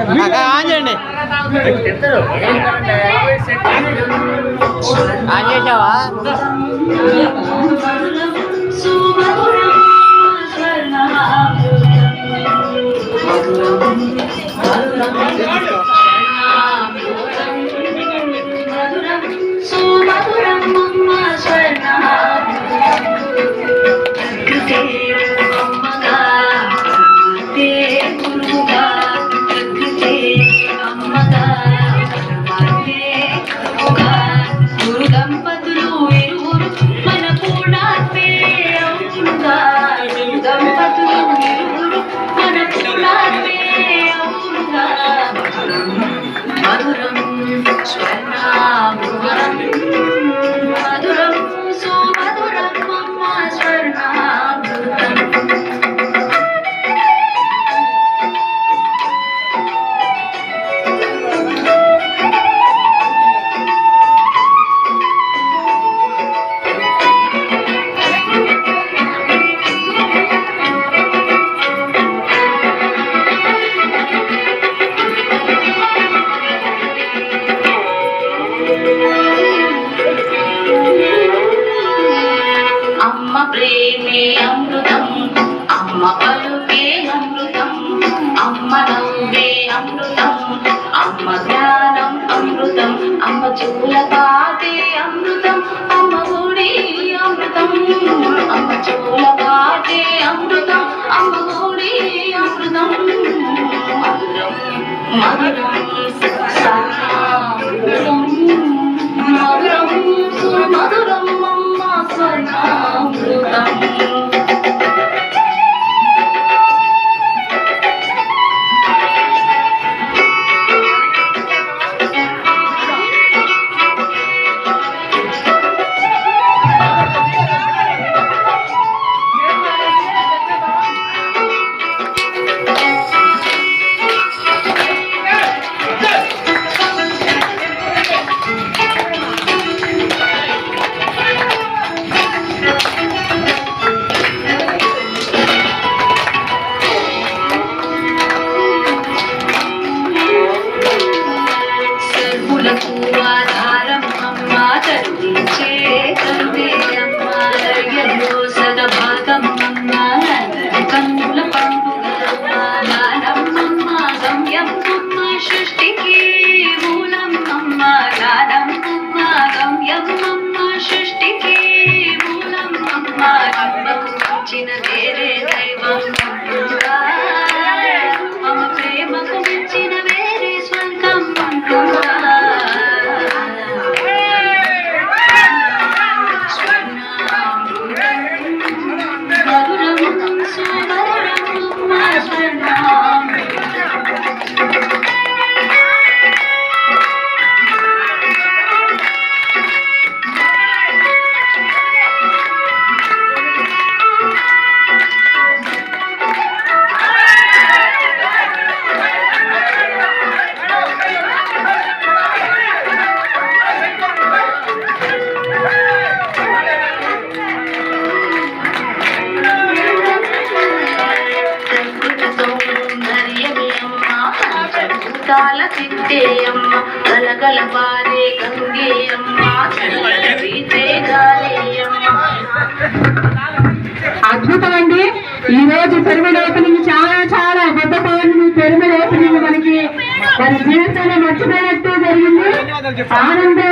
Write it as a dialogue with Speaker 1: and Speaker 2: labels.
Speaker 1: అక్క ఆన్ చేయండి. ఆన్ చేసావా?
Speaker 2: సుమధురం అమ్మ ప్రేమే అమృతం. అమ్మ పలుకే అమృతం. అమ్మ నవ్వే అమృతం. అమ్మ జ్ఞానం అమృతం. అమ్మ చూల పాతే అమృతం. అమ్మ గుడి అమృతం. అమ్మ చూల పాతే అమృతం. అమ్మ గుడి అమృతం. మధురం మధురం కాల సిద్ధేయమ్మ గలగల పారే గంగేయమ్మ
Speaker 3: అద్భుతం అండి ఈ రోజు పిరమిడ్ ఓపెనింగ్ చాలా చాలా గొప్ప పౌర్ణమి పిరమిడ్ ఓపెనింగ్ మనకి మన జీవితంలో మర్చిపోయినట్టు జరిగింది. ఆనందం